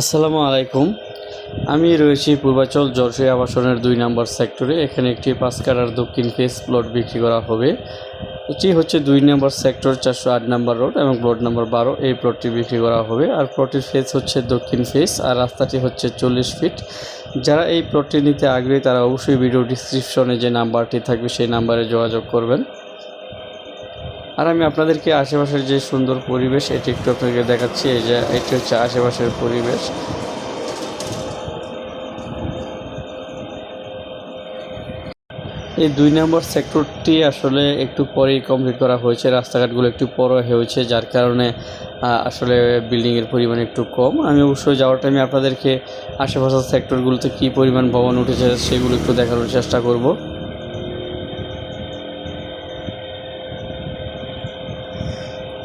আসসালামু আলাইকুম। আমি রয়েছি পূর্বাচল জলসই আবাসনের দুই নম্বর সেক্টরে। এখানে একটি পাঁচ কাটার দক্ষিণ ফেস প্লট বিক্রি করা হবে। এটি হচ্ছে দুই নম্বর সেক্টর, চারশো আট নম্বর রোড এবং প্লট নম্বর বারো। এই প্লটটি বিক্রি করা হবে। আর প্লটের ফেস হচ্ছে দক্ষিণ ফেস আর রাস্তাটি হচ্ছে চল্লিশ ফিট যারা এই প্লটটি নিতে আগ্রহী, তারা অবশ্যই ভিডিও ডিসক্রিপশনে যে নাম্বারটি থাকবে, সেই নাম্বারে যোগাযোগ করবেন। আর আমি আপনাদেরকে আশেপাশের যে সুন্দর পরিবেশ, এটি একটু আপনাকে দেখাচ্ছি, এই যে এটি হচ্ছে আশেপাশের পরিবেশ। এই দুই নম্বর সেক্টরটি আসলে একটু পরেই কমপ্লিট করা হয়েছে, রাস্তাঘাটগুলো একটু বড় হয়েছে, যার কারণে আসলে বিল্ডিংয়ের পরিমাণ একটু কম। আমি অবশ্যই যাওয়ার টাইমে আপনাদেরকে আশেপাশের সেক্টরগুলোতে কী পরিমাণ ভবন উঠেছে সেগুলো একটু দেখানোর চেষ্টা করব।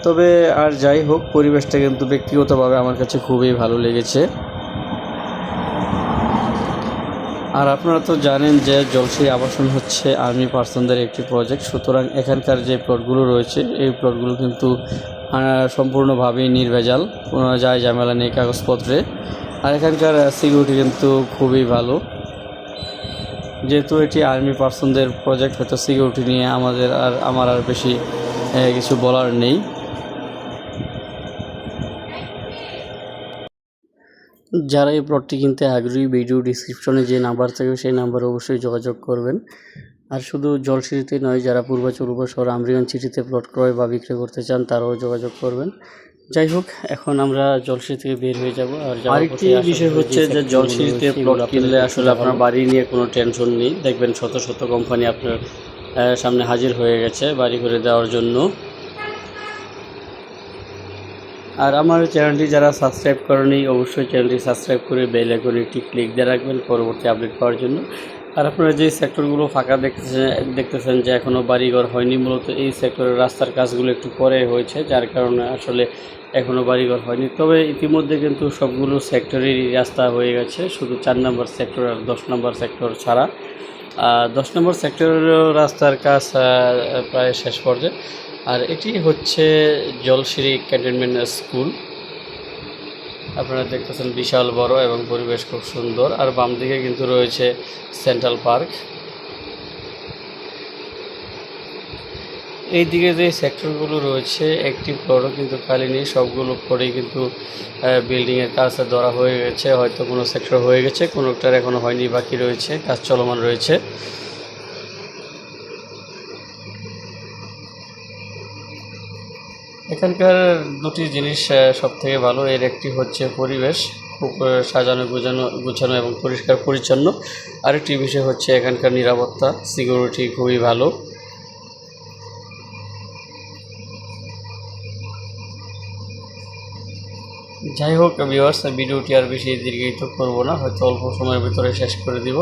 তবে আর যাই হোক, পরিবেশটা কিন্তু ব্যক্তিগতভাবে আমার কাছে খুবই ভালো লেগেছে। আর আপনারা তো জানেন যে জলসই আবাসন হচ্ছে আর্মি পার্সনদের একটি প্রজেক্ট। সুতরাং এখানকার যে প্লটগুলো রয়েছে, এই প্লটগুলো কিন্তু সম্পূর্ণভাবেই নির্ভেজাল, কোনো যায় ঝামেলা নেই কাগজপত্রে। আর এখানকার সিকিউরিটি কিন্তু খুবই ভালো। যেহেতু এটি আর্মি পার্সনদের প্রজেক্ট, হয়তো সিকিউরিটি নিয়ে আমাদের আর, আমার আর বেশি কিছু বলার নেই। যারা এই প্লটটি কিনতে আগ্রহী ভিডিও ডিসক্রিপশনে যে নাম্বার থাকবে সেই নাম্বারে অবশ্যই যোগাযোগ করবেন। আর শুধু জলসিটিতে নয় যারা পূর্বাচল উপশহর আমরিগঞ্জ সিটিতে প্লট ক্রয় বা বিক্রয় করতে চান তারাও যোগাযোগ করবেন। যাই হোক এখন আমরা জলসিটি থেকে বের হয়ে যাব আর আরেকটি বিষয় হচ্ছে যে জলসিটিতে প্লট কিনলে আসলে আপনার বাড়ি নিয়ে কোনো টেনশন নেই। দেখবেন শত শত কোম্পানি আপনার সামনে হাজির হয়ে গেছে বাড়ি করে দেওয়ার জন্য। আর আমার চ্যানেলটি যারা সাবস্ক্রাইব করেনি, অবশ্যই চ্যানেলটি সাবস্ক্রাইব করে বেল আইকনে একটি ক্লিক দিয়ে রাখবেন পরবর্তী আপডেট পাওয়ার জন্য। আর আপনারা যে সেক্টরগুলো ফাঁকা দেখতেছেন দেখতেছেন যে এখনও বাড়িঘর হয়নি, মূলত এই সেক্টরের রাস্তার কাজগুলো একটু পরে হয়েছে, যার কারণে আসলে এখনও বাড়িঘর হয়নি। তবে ইতিমধ্যে কিন্তু সবগুলো সেক্টরেরই রাস্তা হয়ে গেছে, শুধু চার নম্বর সেক্টর আর দশ নম্বর সেক্টর ছাড়া। দশ নম্বর সেক্টরেরও রাস্তার কাজ প্রায় শেষ পর্যায়ে। আর এটি হচ্ছে জলশিরি ক্যান্টনমেন্ট স্কুল। আপনারা দেখতেছেন বিশাল বড় এবং পরিবেশ খুব সুন্দর। আর বাম দিকে কিন্তু রয়েছে সেন্ট্রাল পার্ক। এই দিকে যে সেক্টরগুলো রয়েছে, একটি প্লটও কিন্তু খালি নেই, সবগুলো প্লটেই কিন্তু বিল্ডিংয়ের কাজ ধরা হয়ে গেছে। হয়তো কোনো সেক্টর হয়ে গেছে, কোনোটার এখনও হয়নি, বাকি রয়েছে, কাজ চলমান রয়েছে। এখানকার দুটি জিনিস সব থেকে ভালো। এর একটি হচ্ছে পরিবেশ, খুব সাজানো গোছানো গোছানো এবং পরিষ্কার, পরিচ্ছন্ন। আরেকটি বিষয় হচ্ছে এখানকার নিরাপত্তা, সিকিউরিটি খুবই ভালো। যাই হোক ভিউয়ার্স ভিডিওটি আর বেশি দীর্ঘায়িত করব না, হয়তো অল্প সময়ের ভিতরে শেষ করে দিব।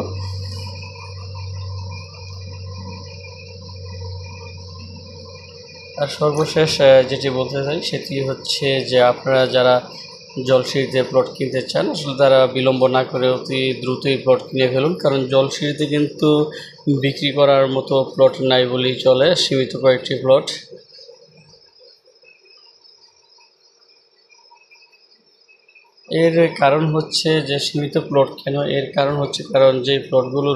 আর সর্বশেষ যেটি বলতে চাই সেটি হচ্ছে যে আপনারা যারা জলসিঁড়িতে প্লট কিনতে চান, আসলে তারা বিলম্ব না করে অতি দ্রুতই প্লট কিনে ফেলুন। কারণ জলসিঁড়িতে কিন্তু বিক্রি করার মতো প্লট নাই বলেই চলে, সীমিত কয়েকটি প্লট এর কারণ হচ্ছে যে সীমিত প্লট কেন? এর কারণ হচ্ছে কারণ যে প্লটগুলো